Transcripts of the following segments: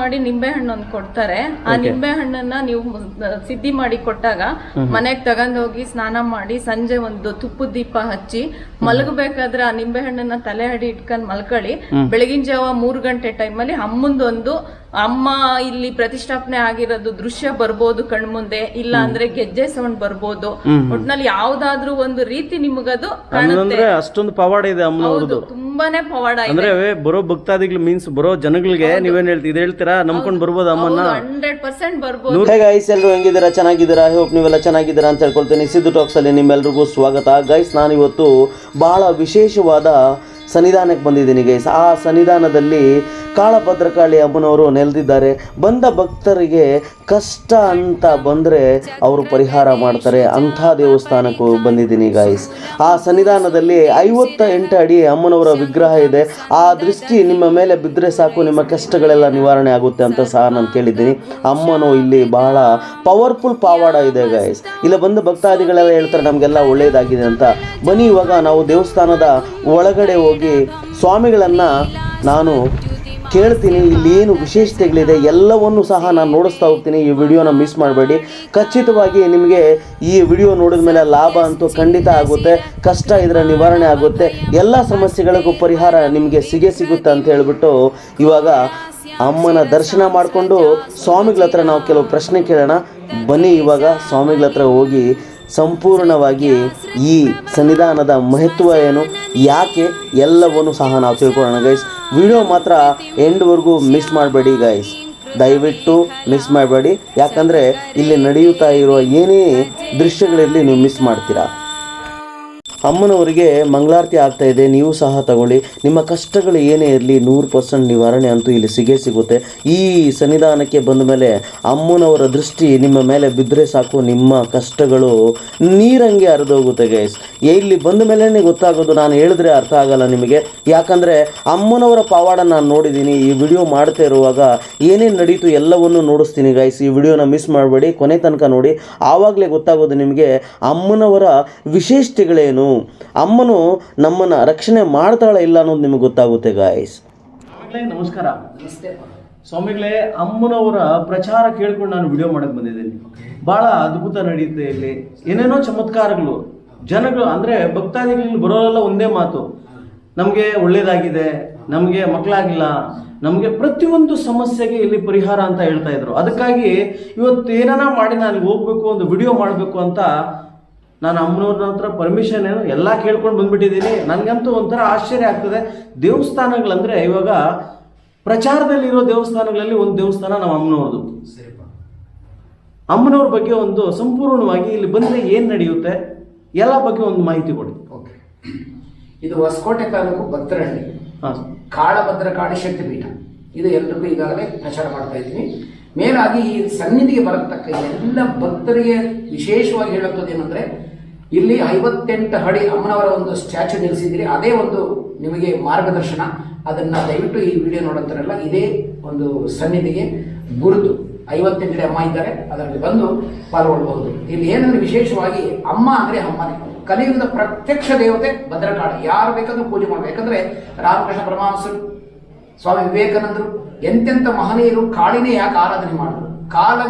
ಮಾಡಿ ನಿಂಬೆ ಹಣ್ಣು ಒಂದು ಕೊಡ್ತಾರೆ. ಆ ನಿಂಬೆ ಹಣ್ಣನ್ನ ನೀವು ಸಿದ್ಧಿ ಮಾಡಿ ಕೊಟ್ಟಾಗ ಮನೆಗೆ ತಗೊಂಡೋಗಿ ಸ್ನಾನ ಮಾಡಿ ಸಂಜೆ ಒಂದು ತುಪ್ಪದ ದೀಪ ಹಚ್ಚಿ ಮಲಗಬೇಕಾದ್ರೆ ಆ ನಿಂಬೆ ಹಣ್ಣನ್ನ ತಲೆ ಅಡಿ ಇಟ್ಕೊಂಡ್ ಮಲ್ಕೊಳ್ಳಿ. ಬೆಳಗಿನ ಜಾವ ಮೂರು ಗಂಟೆ ಟೈಮಲ್ಲಿ ಅಮ್ಮಂದೊಂದು ಅಮ್ಮ ಇಲ್ಲಿ ಪ್ರತಿಷ್ಠಾಪನೆ ಆಗಿರೋದು ದೃಶ್ಯ ಬರ್ಬೋದು ಕಣ್ಮುಂದೆ ಇಲ್ಲ ಅಂದ್ರೆ ಗೆಜ್ಜೆ ಸೌಂಡ್ ಬರ್ಬೋದು. ಒಟ್ನಲ್ಲಿ ಯಾವ್ದಾದ್ರೂ ಒಂದು ರೀತಿ ನಿಮಗದು ಕಾಣುತ್ತೆ. ಅಂದ್ರೆ ಅಷ್ಟೊಂದು ಪವಾಡ ಇದೆ ಅಮ್ಮನವ್ರದ್ದು ತುಂಬಾನೇ ಪವಾಡ ಇದೆ. ಅಂದ್ರೆ ಬರೋ ಭಕ್ತಾದಿಗಳು ಮೀನ್ಸ್ ಬರೋ ಜನಗಳಿಗೆ ನೀವೇನ್ ಹೇಳ್ತೀವಿ ಇದು ಹೇಳ್ತೀರಾ? ನಂಬ್ಕೊಂಡು ಬರ್ಬೋದು ಅಮ್ಮನ ಹಂಡ್ರೆಡ್ ಪರ್ಸೆಂಟ್ ಬರ್ಬೋದು. ಗೈಸ್ ಎಲ್ಲರೂ ಹೆಂಗಿದ್ದೀರಾ? ಚೆನ್ನಾಗಿದ್ದೀರಾ? ಹೋಪ್ ನೀವೆಲ್ಲ ಚೆನ್ನಾಗಿದ್ದೀರಾ ಅಂತ ಹೇಳ್ಕೊಳ್ತೀನಿ. ಸಿದ್ದು ಟಾಕ್ಸ್ ಅಲ್ಲಿ ನಿಮ್ಮೆಲ್ಲರಿಗೂ ಸ್ವಾಗತ. ಗೈಸ್ ನಾನು ಇವತ್ತು ಬಹಳ ವಿಶೇಷವಾದ ಸನ್ನಿಧಾನಕ್ಕೆ ಬಂದಿದ್ದೀನಿ ಗೈಸ್. ಆ ಸನ್ನಿಧಾನದಲ್ಲಿ ಕಾಳಭದ್ರಕಾಳಿ ಅಮ್ಮನವರು ನೆಲೆದಿದ್ದಾರೆ. ಬಂದ ಭಕ್ತರಿಗೆ ಕಷ್ಟ ಅಂತ ಬಂದರೆ ಅವರು ಪರಿಹಾರ ಮಾಡ್ತಾರೆ. ಅಂಥ ದೇವಸ್ಥಾನಕ್ಕೂ ಬಂದಿದ್ದೀನಿ ಗೈಸ್. ಆ ಸನ್ನಿಧಾನದಲ್ಲಿ ಐವತ್ತ ಎಂಟು ಅಡಿ ಅಮ್ಮನವರ ವಿಗ್ರಹ ಇದೆ. ಆ ದೃಷ್ಟಿ ನಿಮ್ಮ ಮೇಲೆ ಬಿದ್ದರೆ ಸಾಕು. ನಿಮ್ಮ ಕಷ್ಟಗಳೆಲ್ಲ ನಿವಾರಣೆ ಆಗುತ್ತೆ ಅಂತ ಸಹ ನಾನು ಕೇಳಿದ್ದೀನಿ. ಅಮ್ಮನು ಇಲ್ಲಿ ಬಹಳ ಪವರ್ಫುಲ್ ಪಾವಾಡ ಇದೆ ಗೈಸ್. ಇಲ್ಲ ಬಂದು ಭಕ್ತಾದಿಗಳೆಲ್ಲ ಹೇಳ್ತಾರೆ, ನಮಗೆಲ್ಲ ಒಳ್ಳೆಯದಾಗಿದೆ ಅಂತ. ಬನ್ನಿ, ಇವಾಗ ನಾವು ದೇವಸ್ಥಾನದ ಒಳಗಡೆ ಹೋಗಿ ಸ್ವಾಮಿಗಳನ್ನು ನಾನು ಕೇಳ್ತೀನಿ, ಇಲ್ಲಿ ಏನು ವಿಶೇಷತೆಗಳಿದೆ ಎಲ್ಲವನ್ನು ಸಹ ನಾನು ನೋಡಿಸ್ತಾ ಹೋಗ್ತೀನಿ. ಈ ವಿಡಿಯೋನ ಮಿಸ್ ಮಾಡಬೇಡಿ. ಖಚಿತವಾಗಿ ನಿಮಗೆ ಈ ವಿಡಿಯೋ ನೋಡಿದ ಮೇಲೆ ಲಾಭ ಅಂತೂ ಖಂಡಿತ ಆಗುತ್ತೆ, ಕಷ್ಟ ಇದರ ನಿವಾರಣೆ ಆಗುತ್ತೆ, ಎಲ್ಲ ಸಮಸ್ಯೆಗಳಿಗೂ ಪರಿಹಾರ ನಿಮಗೆ ಸಿಗೇ ಸಿಗುತ್ತೆ ಅಂತ ಹೇಳಿಬಿಟ್ಟು ಇವಾಗ ಅಮ್ಮನ ದರ್ಶನ ಮಾಡಿಕೊಂಡು ಸ್ವಾಮಿಗಳ ಹತ್ರ ನಾವು ಕೆಲವು ಪ್ರಶ್ನೆ ಕೇಳೋಣ. ಬನ್ನಿ, ಇವಾಗ ಸ್ವಾಮಿಗಳ ಹತ್ರ ಹೋಗಿ ಸಂಪೂರ್ಣವಾಗಿ ಈ ಸನ್ನಿಧಾನದ ಮಹತ್ವ ಏನು? ಯಾಕೆ ಎಲ್ಲವನ್ನು ಸಹ ನಾವು ತಿಳ್ಕೊಳ್ಳೋಣ ಗೈಸ್ ವಿಡಿಯೋ ಮಾತ್ರ ಎಂಡ್ವರೆಗೂ ಮಿಸ್ ಮಾಡಬೇಡಿ ಗೈಸ್ ದಯವಿಟ್ಟು ಮಿಸ್ ಮಾಡಬೇಡಿ. ಯಾಕಂದರೆ ಇಲ್ಲಿ ನಡೆಯುತ್ತಾ ಇರುವ ಏನೇ ದೃಶ್ಯಗಳಲ್ಲಿ ನೀವು ಮಿಸ್ ಮಾಡ್ತೀರಾ? ಅಮ್ಮನವರಿಗೆ ಮಂಗಳಾರತಿ ಆಗ್ತಾ ಇದೆ, ನೀವು ಸಹ ತಗೊಳ್ಳಿ. ನಿಮ್ಮ ಕಷ್ಟಗಳು ಏನೇ ಇರಲಿ, ನೂರು ಪರ್ಸೆಂಟ್ ನಿವಾರಣೆ ಅಂತೂ ಇಲ್ಲಿ ಸಿಗೇ ಸಿಗುತ್ತೆ. ಈ ಸನ್ನಿಧಾನಕ್ಕೆ ಬಂದ ಮೇಲೆ ಅಮ್ಮನವರ ದೃಷ್ಟಿ ನಿಮ್ಮ ಮೇಲೆ ಬಿದ್ದರೆ ಸಾಕು, ನಿಮ್ಮ ಕಷ್ಟಗಳು ನೀರಂಗೆ ಹರಿದೋಗುತ್ತೆ ಗೈಸ್ ಇಲ್ಲಿ ಬಂದ ಮೇಲೇ ಗೊತ್ತಾಗೋದು, ನಾನು ಹೇಳಿದ್ರೆ ಅರ್ಥ ಆಗಲ್ಲ ನಿಮಗೆ. ಯಾಕಂದರೆ ಅಮ್ಮನವರ ಪಾವಾಡ ನಾನು ನೋಡಿದ್ದೀನಿ, ಈ ವಿಡಿಯೋ ಮಾಡ್ತಾ ಇರುವಾಗ ಏನೇನು ನಡೀತು ಎಲ್ಲವನ್ನು ನೋಡಿಸ್ತೀನಿ ಗೈಸ್ ಈ ವಿಡಿಯೋನ ಮಿಸ್ ಮಾಡಬೇಡಿ, ಕೊನೆ ತನಕ ನೋಡಿ. ಆವಾಗಲೇ ಗೊತ್ತಾಗೋದು ನಿಮಗೆ, ಅಮ್ಮನವರ ವಿಶೇಷತೆಗಳೇನು? ಅಮ್ಮನು ನಮ್ಮನ್ನು ರಕ್ಷಣೆ ಮಾಡ್ತಾಳ ಇಲ್ಲ ಅನ್ನೋದು ನಿಮಗೆ ಗೊತ್ತಾಗುತ್ತೆ ಗಾಯ್ಸ್ ನಮಸ್ಕಾರ. ಸ್ವಾಮಿಗಳೇ, ಅಮ್ಮನವರ ಪ್ರಚಾರ ಕೇಳ್ಕೊಂಡು ನಾನು ವಿಡಿಯೋ ಮಾಡಕ್ ಬಂದಿದ್ದೀನಿ. ಬಹಳ ಅದ್ಭುತ ನಡೆಯುತ್ತೆ ಇಲ್ಲಿ. ಏನೇನೋ ಚಮತ್ಕಾರಗಳು. ಜನಗಳು, ಅಂದ್ರೆ ಭಕ್ತಾದಿಗಳಲ್ಲಿ ಬರೋರೆಲ್ಲ ಒಂದೇ ಮಾತು. ನಮಗೆ ಒಳ್ಳೇದಾಗಿದೆ, ನಮಗೆ ಮಕ್ಕಳಾಗಿಲ್ಲ, ನಮಗೆ ಪ್ರತಿಯೊಂದು ಸಮಸ್ಯೆಗೆ ಇಲ್ಲಿ ಪರಿಹಾರ ಅಂತ ಹೇಳ್ತಾ ಇದ್ರು. ಅದಕ್ಕಾಗಿ ಇವತ್ತು ಏನಾರ ಮಾಡಿ ನಾನು ಹೋಗ್ಬೇಕು, ಒಂದು ವಿಡಿಯೋ ಮಾಡಬೇಕು ಅಂತ ನಾನು ಅಮ್ಮನವ್ರನ್ನ ಹತ್ರ ಪರ್ಮಿಷನ್ ಏನು ಎಲ್ಲ ಕೇಳ್ಕೊಂಡು ಬಂದ್ಬಿಟ್ಟಿದ್ದೀನಿ. ನನಗಂತೂ ಒಂಥರ ಆಶ್ಚರ್ಯ ಆಗ್ತದೆ. ದೇವಸ್ಥಾನಗಳಂದರೆ ಇವಾಗ ಪ್ರಚಾರದಲ್ಲಿರೋ ದೇವಸ್ಥಾನಗಳಲ್ಲಿ ಒಂದು ದೇವಸ್ಥಾನ ನಮ್ಮ ಅಮ್ಮನವ್ರದ್ದು ಅಮ್ಮನವ್ರ ಬಗ್ಗೆ ಒಂದು ಸಂಪೂರ್ಣವಾಗಿ ಇಲ್ಲಿ ಬಂದರೆ ಏನು ನಡೆಯುತ್ತೆ? ಎಲ್ಲ ಬಗ್ಗೆ ಒಂದು ಮಾಹಿತಿ ಕೊಡಿ. ಓಕೆ. ಇದು ಹೊಸಕೋಟೆ ತಾಲೂಕು ಭದ್ರಹಳ್ಳಿ. ಹಾಂ. ಶಕ್ತಿ ಶಕ್ತಿಪೀಠ ಇದು ಎಲ್ರಿಗೂ ಈಗಾಗಲೇ ಪ್ರಚಾರ ಮಾಡ್ತಾ ಇದ್ದೀನಿ. ಮೇಲಾಗಿ ಈ ಸನ್ನಿಧಿಗೆ ಬರತಕ್ಕ ಎಲ್ಲ ಭಕ್ತರಿಗೆ ವಿಶೇಷವಾಗಿ ಹೇಳುತ್ತದೆ ಏನಂದ್ರೆ ಇಲ್ಲಿ ಐವತ್ತೆಂಟು ಅಡಿ ಅಮ್ಮನವರ ಒಂದು ಸ್ಟ್ಯಾಚು ನಿಲ್ಲಿಸಿದಿರಿ ಅದೇ ಒಂದು ನಿಮಗೆ ಮಾರ್ಗದರ್ಶನ. ಅದನ್ನ ದಯವಿಟ್ಟು ಈ ವಿಡಿಯೋ ನೋಡಂತಾರಲ್ಲ, ಇದೇ ಒಂದು ಸನ್ನಿಧಿಗೆ ಗುರುತು. ಐವತ್ತೆಂಟು ಅಮ್ಮ ಇದ್ದಾರೆ, ಅದರಲ್ಲಿ ಬಂದು ಪಾಲ್ಗೊಳ್ಬಹುದು. ಇಲ್ಲಿ ಏನಂದ್ರೆ ವಿಶೇಷವಾಗಿ ಅಮ್ಮ ಅಂದ್ರೆ ಅಮ್ಮನೇ. ಕಲಿಯುಗದ ಪ್ರತ್ಯಕ್ಷ ದೇವತೆ ಭದ್ರಕಾಳಿ. ಯಾರು ಬೇಕಾದ್ರೂ ಪೂಜೆ ಮಾಡಬೇಕು. ಯಾಕಂದ್ರೆ ರಾಮಕೃಷ್ಣ ಪರಮಹಂಸರು, ಸ್ವಾಮಿ ವಿವೇಕಾನಂದರು, ಎಂತೆಂಥ ಮಹನೀಯರು, ಕಾಳಿನೇ ಯಾಕೆ ಆರಾಧನೆ ಮಾಡಿದ್ರು. ಕಾಲ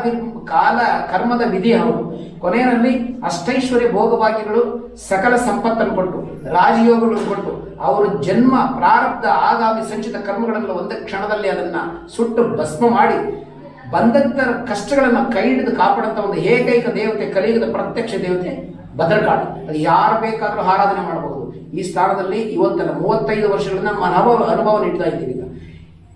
ಕಾಲ ಕರ್ಮದ ವಿಧಿ ಅವರು ಕೊನೆಯಲ್ಲಿ ಅಷ್ಟೈಶ್ವರ್ಯ ಭೋಗಭಾಗ್ಯಗಳು ಸಕಲ ಸಂಪತ್ತನ್ನು ಕೊಟ್ಟು ರಾಜಯೋಗಗಳನ್ನು ಕೊಟ್ಟು, ಅವರು ಜನ್ಮ, ಪ್ರಾರಬ್ಧ, ಆಗಾಮಿ, ಸಂಚಿತ ಕರ್ಮಗಳೆಲ್ಲ ಒಂದು ಕ್ಷಣದಲ್ಲಿ ಅದನ್ನ ಸುಟ್ಟು ಭಸ್ಮ ಮಾಡಿ, ಬಂದಂತ ಕಷ್ಟಗಳನ್ನು ಕೈ ಹಿಡಿದು ಕಾಪಾಡಂತ ಒಂದು ಏಕೈಕ ದೇವತೆ, ಕಲಿಯುಗದ ಪ್ರತ್ಯಕ್ಷ ದೇವತೆ ಭದ್ರಕಾಳು. ಅದು ಯಾರು ಬೇಕಾದರೂ ಆರಾಧನೆ ಮಾಡಬಹುದು. ಈ ಸ್ಥಾನದಲ್ಲಿ ಇವತ್ತಲ್ಲ ಮೂವತ್ತೈದು ವರ್ಷಗಳಿಂದ ನಮ್ಮ ಅನುಭವ ಅನುಭವ ನೀಡ್ತಾ ಇದ್ದೀವಿ ಈಗ.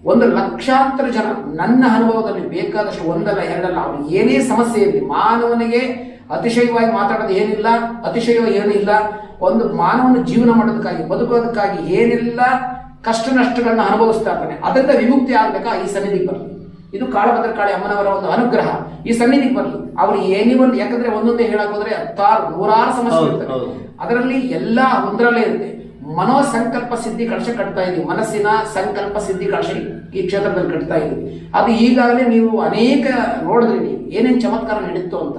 ಒಂದು ಲಕ್ಷಾಂತರ ಜನ ನನ್ನ ಅನುಭವದಲ್ಲಿ ಬೇಕಾದಷ್ಟು ಒಂದಲ್ಲ ಎರಡಲ್ಲ ಅವ್ರು ಏನೇ ಸಮಸ್ಯೆ ಇರಲಿ ಮಾನವನಿಗೆ ಅತಿಶಯವಾಗಿ ಮಾತಾಡೋದು ಏನಿಲ್ಲ ಅತಿಶಯ ಏನಿಲ್ಲ ಒಂದು ಮಾನವನ ಜೀವನ ಮಾಡೋದಕ್ಕಾಗಿ ಬದುಕೋದಕ್ಕಾಗಿ ಏನೆಲ್ಲ ಕಷ್ಟ ನಷ್ಟಗಳನ್ನ ಅನುಭವಿಸ್ತಾ ಇರ್ತಾನೆ ಅದರಿಂದ ವಿಮುಕ್ತಿ ಆಗ್ಬೇಕ? ಈ ಸನ್ನಿಧಿಗೆ ಬರಲಿ. ಇದು ಕಾಳಭದ್ರ ಕಾಳಿ ಅಮ್ಮನವರ ಒಂದು ಅನುಗ್ರಹ. ಈ ಸನ್ನಿಧಿಗೆ ಬರಲಿ. ಅವ್ರು ಏನೇ ಒಂದು ಯಾಕಂದ್ರೆ ಒಂದೊಂದೇ ಹೇಳಕ್ ಹೋದ್ರೆ ಹತ್ತಾರು ನೂರಾರು ಸಮಸ್ಯೆ ಇರ್ತವೆ. ಅದರಲ್ಲಿ ಎಲ್ಲ ಒಂದರಲ್ಲೇ ಇರುತ್ತೆ. ಮನೋಸಂಕಲ್ಪ ಸಿದ್ಧಿ ಕಳಶ ಕಟ್ತಾ ಇದೀವಿ ಮನಸ್ಸಿನ ಸಂಕಲ್ಪ ಸಿದ್ಧಿ ಕಳಶ ಈ ಕ್ಷೇತ್ರದಲ್ಲಿ ಕಟ್ತಾ ಇದೀವಿ ಅದು ಈಗಾಗಲೇ ನೀವು ಅನೇಕ ನೋಡಿದ್ರಿ ನೀವು. ಏನೇನು ಚಮತ್ಕಾರ ನಡೀತು ಅಂತ.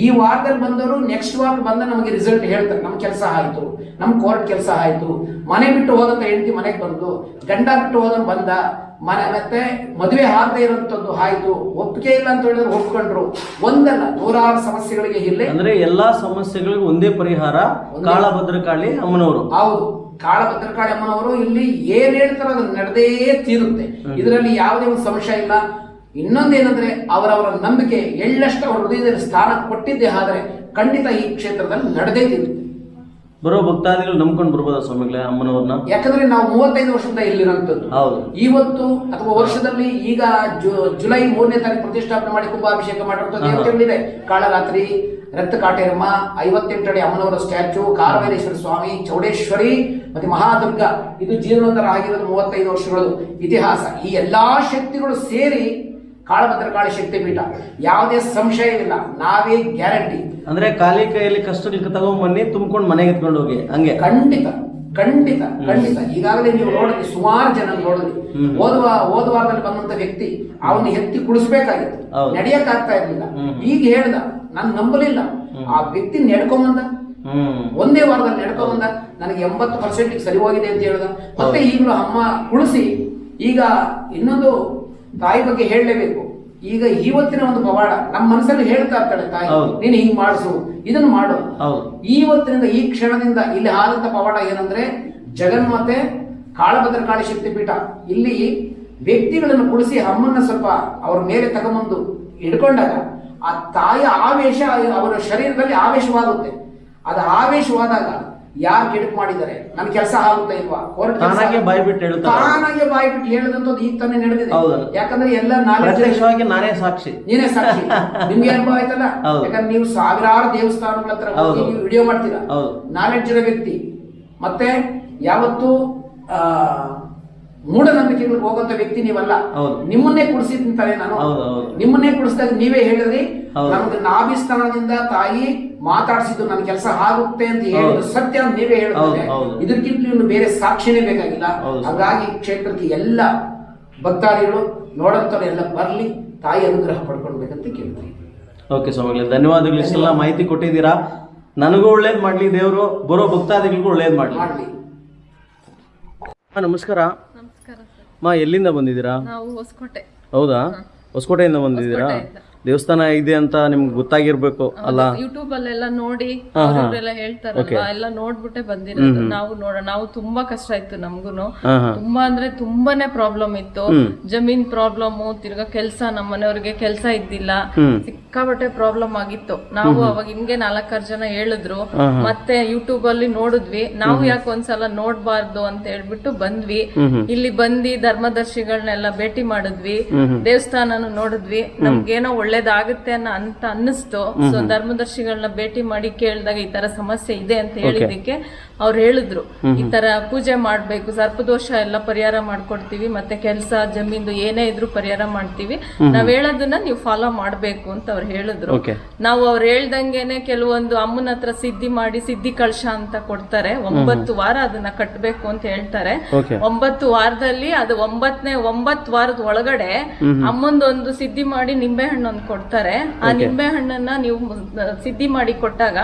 ಈ ವಾರದಲ್ಲಿ ಬಂದವರು ನೆಕ್ಸ್ಟ್ ವಾರ ಬಂದ ನಮಗೆ ರಿಸಲ್ಟ್ ಹೇಳ್ತಾರೆ ನಮ್ಮ ಕೆಲಸ ಆಯ್ತು ನಮ್ಮ ಕೋರ್ಟ್ ಕೆಲಸ ಆಯ್ತು ಮನೆ ಬಿಟ್ಟು ಹೋದಂತ ಹೆಂಡತಿ ಮನೆಗೆ ಬಂದು ಗಂಡ ಬಿಟ್ಟು ಹೋದ ಬಂದ ಮನೆ ಮತ್ತೆ ಮದುವೆ ಆಗದೆ ಇರುವಂತದ್ದು ಆಯ್ತು ಒಪ್ಪಿಗೆ ಇಲ್ಲ ಅಂತ ಹೇಳಿದ್ರೆ ಒಪ್ಕೊಂಡ್ರು. ಒಂದಲ್ಲ ನೂರಾರು ಸಮಸ್ಯೆಗಳಿಗೆ ಇಲ್ಲ ಅಂದ್ರೆ ಎಲ್ಲಾ ಸಮಸ್ಯೆಗಳಿಗೂ ಒಂದೇ ಪರಿಹಾರ ಕಾಳಭದ್ರಕಾಳಿ ಅಮ್ಮನವರು. ಹೌದು ಕಾಳಭದ್ರಕಾಳಿ ಅಮ್ಮನವರು ಇಲ್ಲಿ ಏನ್ ಹೇಳ್ತಾರೋ ಅದನ್ನ ನಡೆದೇ ತೀರುತ್ತೆ. ಇದರಲ್ಲಿ ಯಾವುದೇ ಒಂದು ಸಂಶಯ ಇಲ್ಲ. ಇನ್ನೊಂದೇನಂದ್ರೆ ಅವರವರ ನಂಬಿಕೆ ಎಳ್ಳಷ್ಟು ಅವರ ಹೃದಯದಲ್ಲಿ ಸ್ಥಾನ ಕೊಟ್ಟಿದ್ದೇ ಆದರೆ ಖಂಡಿತ ಈ ಕ್ಷೇತ್ರದಲ್ಲಿ ನಡೆದೇ ಇರುತ್ತೆ. ಬರೋ ಭಕ್ತಾದಿಗಳು ನಂಬ್ಕೊಂಡು ಬರ್ಬೋದಾ ಸ್ವಾಮಿಗಳೇ ಅಮ್ಮನವ್ರನ್ನ? ಯಾಕಂದ್ರೆ ನಾವು ಮೂವತ್ತೈದು ವರ್ಷದಿಂದ ಇಲ್ಲಿರುವಂಥದ್ದು. ಹೌದು. ಇವತ್ತು ಅಥವಾ ವರ್ಷದಲ್ಲಿ ಈಗ ಜುಲೈ ಮೂರನೇ ತಾರೀಕು ಪ್ರತಿಷ್ಠಾಪನೆ ಮಾಡಿ ಕುಂಭಾಭಿಷೇಕ ಮಾಡಿರುವಂತ ದೇವತೆಗಳಿದೆ ಕಾಳರಾತ್ರಿ ರಕ್ತ ಕಾಟೇರಮ್ಮ ಐವತ್ತೆಂಟಡಿ ಅಮ್ಮನವರ ಸ್ಟ್ಯಾಚು ಕಾರವೇರೇಶ್ವರ ಸ್ವಾಮಿ ಚೌಡೇಶ್ವರಿ ಮತ್ತೆ ಮಹಾದುರ್ಗ. ಇದು ಜೀರ್ಣೋದ್ಧಾರ ಆಗಿರೋದು ಮೂವತ್ತೈದು ವರ್ಷಗಳು ಇತಿಹಾಸ. ಈ ಎಲ್ಲಾ ಶಕ್ತಿಗಳು ಸೇರಿ ಕಾಳಭದ್ರಕಾಳಿ ಶಕ್ತಿ ಪೀಠ ಯಾವುದೇ ಸಂಶಯವಿಲ್ಲ. ನಾವೇ ಗ್ಯಾರಂಟಿ. ಅಂದ್ರೆ ಖಾಲಿ ಕೈಯಲ್ಲಿ ಕಷ್ಟಗಳಿಗೆ ತಗೊಂಡ್ಬನ್ನಿ ತುಂಬಿಕೊಂಡು ಮನೆಗೆ ಎತ್ಕೊಂಡು ಹೋಗಿ. ಹಂಗೆ? ಖಂಡಿತ ಖಂಡಿತ ಖಂಡಿತ. ಈಗಾಗಲೇ ನೀವು ನೋಡಿದ್ರಿ ಸುಮಾರು ಜನ ನೋಡಿದ್ರಿ. ಓದುವ ಓದುವಾರದಲ್ಲಿ ವಾರದಲ್ಲಿ ಬಂದಂತ ವ್ಯಕ್ತಿ ಅವನ್ನ ಎತ್ತಿ ಕುಡಿಸ್ಬೇಕಾಗಿತ್ತು. ನಡೆಯಕ್ ಆಗ್ತಾ ಇರ್ಲಿಲ್ಲ. ಈಗ ಹೇಳ್ದ ನಾನು ನಂಬಲಿಲ್ಲ. ಆ ವ್ಯಕ್ತಿ ನಡ್ಕೊಂಬಂದ ಒಂದೇ ವಾರದಲ್ಲಿ ನಡ್ಕೊಂಬಂದ ನನಗೆ ಎಂಬತ್ತು ಪರ್ಸೆಂಟ್ ಸರಿ ಹೋಗಿದೆ ಅಂತ ಹೇಳ್ದ. ಮತ್ತೆ ಈಗಲೂ ಅಮ್ಮ ಕುಳಿಸಿ ಈಗ ಇನ್ನೊಂದು ತಾಯಿ ಬಗ್ಗೆ ಹೇಳಲೇಬೇಕು. ಈಗ ಇವತ್ತಿನ ಒಂದು ಪವಾಡ ನಮ್ಮ ಮನಸ್ಸಲ್ಲಿ ಹೇಳ್ತಾ ಇರ್ತಾಳೆ ತಾಯಿ. ನೀನು ಹಿಂಗ್ ಮಾಡಿಸು ಇದನ್ನು ಮಾಡು. ಇವತ್ತಿನಿಂದ ಈ ಕ್ಷಣದಿಂದ ಇಲ್ಲಿ ಆದಂತ ಪವಾಡ ಏನಂದ್ರೆ ಜಗನ್ಮಾತೆ ಕಾಳಭದ್ರಕಾಳಿ ಶಕ್ತಿಪೀಠ. ಇಲ್ಲಿ ವ್ಯಕ್ತಿಗಳನ್ನು ಕುಳಿಸಿ ಅಮ್ಮನ್ನ ಸ್ವಲ್ಪ ಅವ್ರ ಮೇಲೆ ತಗೊಂಬಂದು ಹಿಡ್ಕೊಂಡಾಗ ಆ ತಾಯಿಯ ಆವೇಶ ಅವರ ಶರೀರದಲ್ಲಿ ಆವೇಶವಾಗುತ್ತೆ. ಅದು ಆವೇಶವಾದಾಗ ಯಾರು ಕೆಡುಕು ಮಾಡಿದ್ದಾರೆ? ನನ್ನ ಕೆಲಸ ಆಗುತ್ತೆ ಇಲ್ವಾ? ಕೋರ್ಟ್ ಬಾಯ್ಬಿಟ್ಟು ತಾನಾಗೆ ಬಾಯಿ ಬಿಟ್ಟು ಹೇಳ್ತಾರೆ. ತಾನಾಗೆ ಬಾಯಿ ಬಿಟ್ಟು ಈಗ ತಾನೇ ನಡೆದಿದೆ. ಯಾಕಂದ್ರೆ ಎಲ್ಲ ಪ್ರತ್ಯಕ್ಷವಾಗಿ ನಾನೇ ಸಾಕ್ಷಿ. ನೀನೇ ಸಾಕ್ಷಿ. ನಿಮ್ಗೆ ಅನುಭವ ಆಯ್ತಲ್ಲ? ಯಾಕಂದ್ರೆ ನೀವು ಸಾವಿರಾರು ದೇವಸ್ಥಾನಗಳ ಹತ್ರ ಹೋಗಿ ನೀವು ವಿಡಿಯೋ ಮಾಡ್ತೀರಾ. ನಾಲೆಡ್ಜ್ ಇರೋ ವ್ಯಕ್ತಿ. ಮತ್ತೆ ಯಾವತ್ತು ಆ ಮೂಢನಂಬಿಕೆಗಳಿಗೆ ಹೋಗುವಂತ ವ್ಯಕ್ತಿ ನೀವಲ್ಲ. ಹೌದು. ನಿಮ್ಮನ್ನೇ ಕುಡಿಸಿ ತಿಂತಾರೆ ನಾನು. ನಿಮ್ಮನ್ನೇ ಕುಡಿಸಿದಾಗ ನೀವೇ ಹೇಳಿದ್ರಿ. ನಮ್ಗೆ ನಾಭಿಸ್ಥಾನದಿಂದ ತಾಯಿ ಮಾತಾಡಿಸಿದ್ದು ನನ್ನ ಕೆಲಸ ಆಗುತ್ತೆ ಅಂತ ಹೇಳಿದ್ರು ಸತ್ಯ ಅಂತ ನೀವೇ ಹೇಳಿದ್ರೆ ಹೌದು. ಇದಕ್ಕಿಂತ ಇನ್ನು ಬೇರೆ ಸಾಕ್ಷಿನೇ ಬೇಕಾಗಿಲ್ಲ. ಹಾಗಾಗಿ ಕ್ಷೇತ್ರಕ್ಕೆ ಎಲ್ಲ ಭಕ್ತಾದಿಗಳು ನೋಡಂತವ್ರು ಎಲ್ಲ ಬರಲಿ ತಾಯಿ ಅನುಗ್ರಹ ಪಡ್ಕೊಳ್ಬೇಕಂತ ಕೇಳ್ತೀನಿ. ಓಕೆ ಸ್ವಾಮಿಗಳೇ ಧನ್ಯವಾದಗಳು. ಇಷ್ಟೆಲ್ಲ ಮಾಹಿತಿ ಕೊಟ್ಟಿದ್ದೀರಾ? ನನಗೂ ಒಳ್ಳೇದು ಮಾಡ್ಲಿ ದೇವರು ಬರೋ ಭಕ್ತಾದಿಗಳಿಗೂ ಒಳ್ಳೇದು ಮಾಡ್ಲಿ. ಮಾಡ್ಲಿ. ನಮಸ್ಕಾರ. ಮಾ ಎಲ್ಲಿಂದ ಬಂದಿದ್ದೀರಾ? ನಾವು ಹೊಸಕೋಟೆ. ಹೌದಾ? ಹೊಸಕೋಟೆಯಿಂದ ಬಂದಿದ್ದೀರಾ. ದೇವಸ್ಥಾನ ಇದೆ ಅಂತ ನಿಮ್ಗೆ ಗೊತ್ತಾಗಿರ್ಬೇಕು ಅಲ್ಲ? ಯೂಟ್ಯೂಬ್ ಅಲ್ಲೆಲ್ಲ ನೋಡಿ. ಅವರೆಲ್ಲ ಹೇಳ್ತಾರಲ್ವಾ? ಎಲ್ಲ ನೋಡ್ಬಿಟ್ಟೆ ಬಂದಿರೋದು. ನಾವು ನೋಡ ನಾವು ತುಂಬಾ ಕಷ್ಟ ಆಯ್ತು ನಮ್ಗುನು. ತುಂಬಾ ಅಂದ್ರೆ ತುಂಬಾನೇ ಪ್ರಾಬ್ಲಮ್ ಇತ್ತು. ಜಮೀನ್ ಪ್ರಾಬ್ಲಮ್ ತಿರ್ಗಾ ಕೆಲ್ಸ ನಮ್ಮ ಮನೆಯವ್ರಿಗೆ ಕೆಲ್ಸ ಇದ್ದಿಲ್ಲ. ಸಿಕ್ಕಾಬಟ್ಟೆ ಪ್ರಾಬ್ಲಮ್ ಆಗಿತ್ತು. ನಾವು ಅವಾಗ ಹಿಂಗೆ ನಾಲ್ಕಾರು ಜನ ಹೇಳಿದ್ರು. ಮತ್ತೆ ಯೂಟ್ಯೂಬ್ ಅಲ್ಲಿ ನೋಡಿದ್ವಿ. ನಾವು ಯಾಕೆ ಒಂದ್ಸಲ ನೋಡ್ಬಾರ್ದು ಅಂತ ಹೇಳ್ಬಿಟ್ಟು ಬಂದ್ವಿ. ಇಲ್ಲಿ ಬಂದಿ ಧರ್ಮದರ್ಶಿಗಳನ್ನೆಲ್ಲ ಭೇಟಿ ಮಾಡಿದ್ವಿ. ದೇವಸ್ಥಾನನು ನೋಡಿದ್ವಿ ನಮ್ಗೆ ನೋಡಿದ್ವಿ. ನಮ್ಗೇನೋ ಒಳ್ಳೇದಾಗುತ್ತೆ ಅನ್ನ ಅಂತ ಅನ್ನಿಸ್ತು. ಸೊ ಧರ್ಮದರ್ಶಿಗಳನ್ನ ಭೇಟಿ ಮಾಡಿ ಕೇಳಿದಾಗ ಈ ತರ ಸಮಸ್ಯೆ ಇದೆ ಅಂತ ಹೇಳಿದಕ್ಕೆ ಅವ್ರು ಹೇಳಿದ್ರು. ಈ ತರ ಪೂಜೆ ಮಾಡ್ಬೇಕು ಸರ್ಪದೋಷ ಎಲ್ಲ ಪರಿಹಾರ ಮಾಡ್ಕೊಡ್ತೀವಿ ಮತ್ತೆ ಕೆಲಸ ಜಮೀನು ಏನೇ ಇದ್ರು ಪರಿಹಾರ ಮಾಡ್ತೀವಿ. ನಾವ್ ಹೇಳೋದನ್ನ ನೀವು ಫಾಲೋ ಮಾಡ್ಬೇಕು ಅಂತ ಅವ್ರು ಹೇಳಿದ್ರು. ನಾವು ಅವ್ರು ಹೇಳ್ದಂಗೆನೆ ಕೆಲವೊಂದು ಅಮ್ಮನ ಹತ್ರ ಸಿದ್ಧಿ ಮಾಡಿ ಸಿದ್ಧಿ ಕಳಶ ಅಂತ ಕೊಡ್ತಾರೆ. ಒಂಬತ್ತು ವಾರ ಅದನ್ನ ಕಟ್ಟಬೇಕು ಅಂತ ಹೇಳ್ತಾರೆ. ಒಂಬತ್ತು ವಾರದಲ್ಲಿ ಅದು ಒಂಬತ್ತನೇ ಒಂಬತ್ತು ವಾರದ ಒಳಗಡೆ ಅಮ್ಮಂದೊಂದು ಸಿದ್ಧಿ ಮಾಡಿ ನಿಂಬೆ ಹಣ್ಣು ಒಂದು ಕೊಡ್ತಾರೆ. ಆ ನಿಂಬೆ ಹಣ್ಣನ್ನ ನೀವು ಸಿದ್ಧಿ ಮಾಡಿ ಕೊಟ್ಟಾಗ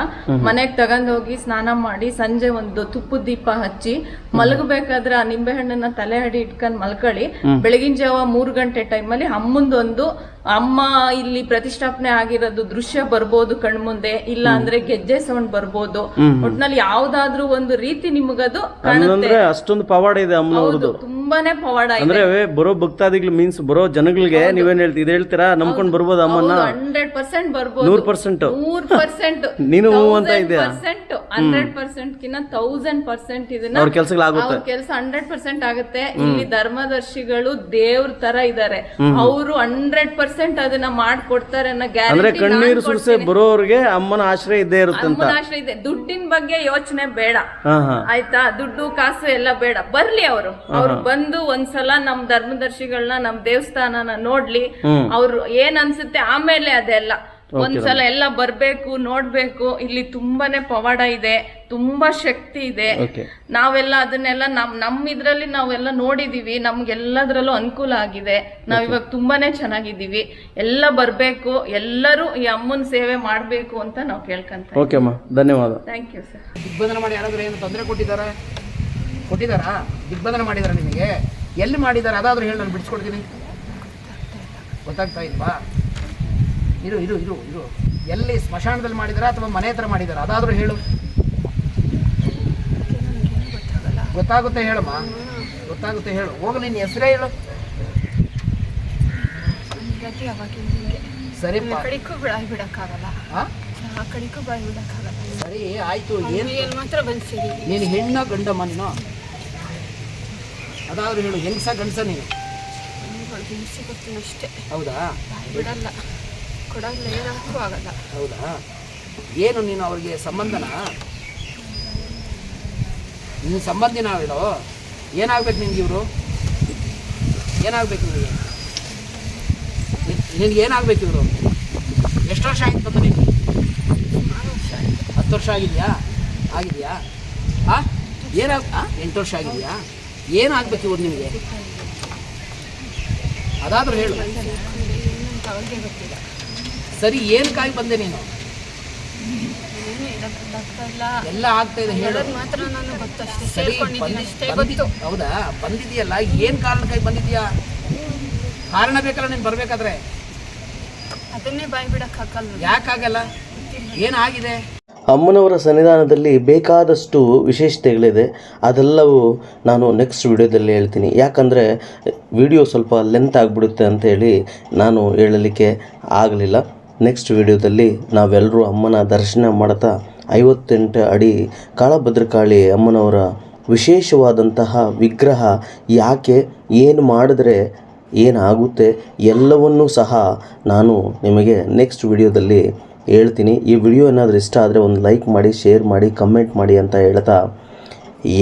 ಮನೆಗ್ ತಗೊಂಡೋಗಿ ಸ್ನಾನ ಮಾಡಿ ಸಂಜೆ ಒಂದು ತುಪ್ಪದ ದೀಪ ಹಚ್ಚಿ ಮಲಗಬೇಕಾದ್ರೆ ಆ ನಿಂಬೆ ಹಣ್ಣನ್ನ ತಲೆ ಅಡಿ ಇಟ್ಕೊಂಡ್ ಮಲ್ಕೊಳ್ಳಿ. ಬೆಳಗಿನ ಜಾವ ಮೂರ್ ಗಂಟೆ ಟೈಮಲ್ಲಿ ಅಮ್ಮಂದೊಂದು ಅಮ್ಮ ಇಲ್ಲಿ ಪ್ರತಿಷ್ಠಾಪನೆ ಆಗಿರೋದು ದೃಶ್ಯ ಬರ್ಬೋದು ಕಣ್ಮುಂದೆ ಇಲ್ಲ ಅಂದ್ರೆ ಗೆಜ್ಜೆ ಸೌಂಡ್ ಬರ್ಬೋದು. ಒಟ್ನಲ್ಲಿ ಯಾವ್ದಾದ್ರೂ ಒಂದು ರೀತಿ ನಿಮಗದು ಕಾಣುತ್ತೆ. ಅಷ್ಟೊಂದು ಪವಾಡ ಇದೆ ಅಮ್ಮನವ್ರದ್ದು ತುಂಬಾನೇ ಪವಾಡ ಇದೆ. ಅಂದ್ರೆ ಬರೋ ಭಕ್ತಾದಿಗಳು ಮೀನ್ಸ್ ಬರೋ ಜನಗಳಿಗೆ ನೀವೇನ್ ಹೇಳ್ತೀವಿ ಇದು ಹೇಳ್ತೀರಾ? ನಂಬ್ಕೊಂಡ್ ಬರ್ಬೋದು ಅಮ್ಮನ ಹಂಡ್ರೆಡ್ ಪರ್ಸೆಂಟ್ ಬರ್ಬೋದು. ನೂರ್ ಪರ್ಸೆಂಟ್. ನೂರ್ ಪರ್ಸೆಂಟ್. ನೀನು ಅಂತ ಇದೆಯಾ? ಹಂಡ್ರೆಡ್ ಪರ್ಸೆಂಟ್ ಕಿನ್ನ ತೌಸಂಡ್ ಪರ್ಸೆಂಟ್ ಇದನ್ನ ಅವ್ರ ಕೆಲಸಗಳಾಗುತ್ತೆ ಕೆಲಸ ಹಂಡ್ರೆಡ್ ಪರ್ಸೆಂಟ್ ಆಗುತ್ತೆ. ಇಲ್ಲಿ ಧರ್ಮದರ್ಶಿಗಳು ದೇವ್ರ ತರ ಇದಾರೆ. ಅವರು ಹಂಡ್ರೆಡ್ ಪರ್ಸೆಂಟ್ ಅದನ್ನ ಮಾಡ್ಕೊಡ್ತಾರೆ ಅನ್ನೋ ಅಂದ್ರೆ ಗ್ಯಾರಂಟಿ ಕಣ್ಣೀರು ಸುರಿಸೆ ಬರೋರ್ಗೆ ಅಮ್ಮನ ಆಶ್ರಯ ಇದೆ ಇರುತ್ತೆ ಅಂತ ಅಮ್ಮನಾಶ್ರ ಇದೆ. ದುಡ್ಡಿನ ಬಗ್ಗೆ ಯೋಚನೆ ಬೇಡ. ಹಾ ಹಾ. ಆಯ್ತಾ? ದುಡ್ಡು ಕಾಸು ಎಲ್ಲ ಬೇಡ. ಬರ್ಲಿ ಅವರು. ಅವ್ರು ಬಂದು ಒಂದ್ಸಲ ನಮ್ ಧರ್ಮದರ್ಶಿಗಳನ್ನ ನಮ್ ದೇವಸ್ಥಾನನ ನೋಡ್ಲಿ. ಅವ್ರು ಏನ್ ಅನ್ಸುತ್ತೆ? ಆಮೇಲೆ ಅದೆಲ್ಲ. ಒಂದ್ಸಲ ಎಲ್ಲ ಬರ್ಬೇಕು ನೋಡ್ಬೇಕು ಇಲ್ಲಿ ತುಂಬಾನೇ ಪವಾಡ ಇದೆ ತುಂಬಾ ಶಕ್ತಿ ಇದೆ. ನಾವೆಲ್ಲ ಅದನ್ನೆಲ್ಲ ನಮ್ ನಮ್ ಇದ್ರಲ್ಲಿ ನಾವೆಲ್ಲ ನೋಡಿದೀವಿ ನಮ್ಗೆಲ್ಲದ್ರಲ್ಲೂ ಅನುಕೂಲ ಆಗಿದೆ. ನಾವ್ ಇವಾಗ ತುಂಬಾನೇ ಚೆನ್ನಾಗಿದ್ದೀವಿ. ಎಲ್ಲ ಬರ್ಬೇಕು ಎಲ್ಲರೂ ಈ ಅಮ್ಮನ ಸೇವೆ ಮಾಡ್ಬೇಕು ಅಂತ ನಾವು ಕೇಳ್ಕೊಂತ ಓಕೆ ಅಮ್ಮ. ಧನ್ಯವಾದ. ಥ್ಯಾಂಕ್ ಯು ಸರ್ ದಿಗ್ಬಂಧನ ಮಾಡಿ ಯಾರಾದ್ರೂ ಏನು ತೊಂದರೆ ಕೊಟ್ಟಿದ್ದಾರೆ? ಕೊಟ್ಟಿದ್ದಾರಾ? ದಿಗ್ಬಂಧನ ಮಾಡಿದಾರ ನಿಮಗೆ? ಎಲ್ಲಿ ಮಾಡಿದಾರ ಅದಾದ್ರೂ ಹೇಳಿ ನಾನು ಬಿಡಿಸ್ಕೊಡ್ತೀನಿ. ಗೊತ್ತಾಗ್ತಾ ಇಲ್ವಾ? ಇರು ಇರು ಇರು ಇರು. ಎಲ್ಲಿ ಸ್ಮಶಾನದಲ್ಲಿ ಮಾಡಿದಾರ ಅಥವಾ ಮನೆ ಹತ್ರ ಮಾಡಿದಾರ? ಅದಾದರೂ ಹೇಳು. ಗೊತ್ತಾಗುತ್ತೆ ಹೇಳಮ್ಮ. ಗೊತ್ತಾಗುತ್ತೆ ಹೇಳು. ಹೋಗು ನಿನ್ನ ಹೆಸರೇ ಹೇಳು. ಸರಿ ಕಡಿಗೂ ಬಾಯಿ ಬಿಡಕ್ಕಾಗಲ್ಲ. ಆ? ಕಡಿಗೂ ಬಾಯಿ ಬಿಡಕ್ಕಾಗಲ್ಲ. ಸರಿ ಆಯ್ತು ಏನು ಮಾತ್ರ ನೀನು ಹೆಣ್ಣ ಗಂಡ ಮನ್ನ ಅದಾದ್ರೂ ಹೇಳು ಹೆಂಗಸ ಗಂಡಸ ನೀನು? ಅಷ್ಟೇ. ಹೌದಾ? ಬಿಡಲ್ಲ. ಆಗಲ್ಲ. ಹೌದಾ? ಏನು ನೀನು ಅವ್ರಿಗೆ ಸಂಬಂಧನ? ನಿನ್ನ ಸಂಬಂಧಿನ ನಾವಿಡು ಏನಾಗ್ಬೇಕು ನಿನ್ಗೆ ಇವರು? ಏನಾಗ್ಬೇಕು ನಿನಗೆ? ನಿನ್ಗೆ ಏನಾಗ್ಬೇಕು ಇವರು? ಎಷ್ಟು ವರ್ಷ ಆಯ್ತು ಬಂದು ನೀನು ಹತ್ತು ವರ್ಷ ಆಗಿದೆಯಾ? ಆಗಿದೆಯಾ? ಆ? ಏನಾಗ ಎಂಟು ವರ್ಷ ಆಗಿದೆಯಾ? ಏನಾಗ್ಬೇಕು ಇವ್ರು ನಿಮಗೆ ಅದಾದ್ರೂ ಹೇಳು. ಏನಂತ ಅವ್ರಿಗೆ ಗೊತ್ತಿಲ್ಲ. ಸರಿ ಏನಕ್ಕಾಗಿ ಬಂದೆ ನೀನು? ಎಲ್ಲ ಆಗ್ತಾ ಇದೆ ಹೇಳು. ಹೇಳೋದು ಮಾತ್ರ ನಾನು ಸೇರ್ಕೊಂಡಿದ್ದೀನಿ ಅಷ್ಟೇ ಗೊತ್ತು. ಹೌದಾ? ಬಂದಿದೆಯಲ್ಲ ಏನ್ ಕಾರಣಕ್ಕಾಗಿ ಬಂದಿದ್ಯಾ? ಕಾರಣ ಬೇಕಲ್ಲ ನೀನು ಬರ್ಬೇಕಾದ್ರೆ? ಅದನ್ನೇ ಬಾಯಿ ಬಿಡಕ್ಕಾಗಲ್ಲ ಯಾಕಾಗಲ್ಲ ಏನಾಗಿದೆ ಅಮ್ಮನವರ ಸನ್ನಿಧಾನದಲ್ಲಿ ಬೇಕಾದಷ್ಟು ವಿಶೇಷತೆಗಳಿದೆ. ಅದೆಲ್ಲವೂ ನಾನು ನೆಕ್ಸ್ಟ್ ವಿಡಿಯೋದಲ್ಲಿ ಹೇಳ್ತೀನಿ. ಯಾಕಂದರೆ ವಿಡಿಯೋ ಸ್ವಲ್ಪ ಲೆಂತ್ ಆಗಿಬಿಡುತ್ತೆ ಅಂತೇಳಿ ನಾನು ಹೇಳಲಿಕ್ಕೆ ಆಗಲಿಲ್ಲ. ನೆಕ್ಸ್ಟ್ ವಿಡಿಯೋದಲ್ಲಿ ನಾವೆಲ್ಲರೂ ಅಮ್ಮನ ದರ್ಶನ ಮಾಡ್ತಾ ಐವತ್ತೆಂಟು ಅಡಿ ಕಾಳಭದ್ರಕಾಳಿ ಅಮ್ಮನವರ ವಿಶೇಷವಾದಂತಹ ವಿಗ್ರಹ ಯಾಕೆ, ಏನು ಮಾಡಿದ್ರೆ ಏನಾಗುತ್ತೆ, ಎಲ್ಲವನ್ನೂ ಸಹ ನಾನು ನಿಮಗೆ ನೆಕ್ಸ್ಟ್ ವಿಡಿಯೋದಲ್ಲಿ ಹೇಳ್ತೀನಿ. ಈ ವಿಡಿಯೋ ಏನಾದರೂ ಇಷ್ಟ ಆದರೆ ಒಂದು ಲೈಕ್ ಮಾಡಿ ಶೇರ್ ಮಾಡಿ ಕಮೆಂಟ್ ಮಾಡಿ ಅಂತ ಹೇಳ್ತಾ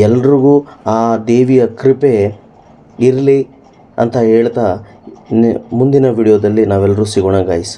ಎಲ್ರಿಗೂ ಆ ದೇವಿಯ ಕೃಪೆ ಇರಲಿ ಅಂತ ಹೇಳ್ತಾ ಮುಂದಿನ ವಿಡಿಯೋದಲ್ಲಿ ನಾವೆಲ್ಲರೂ ಸಿಗೋಣ ಗೈಸ್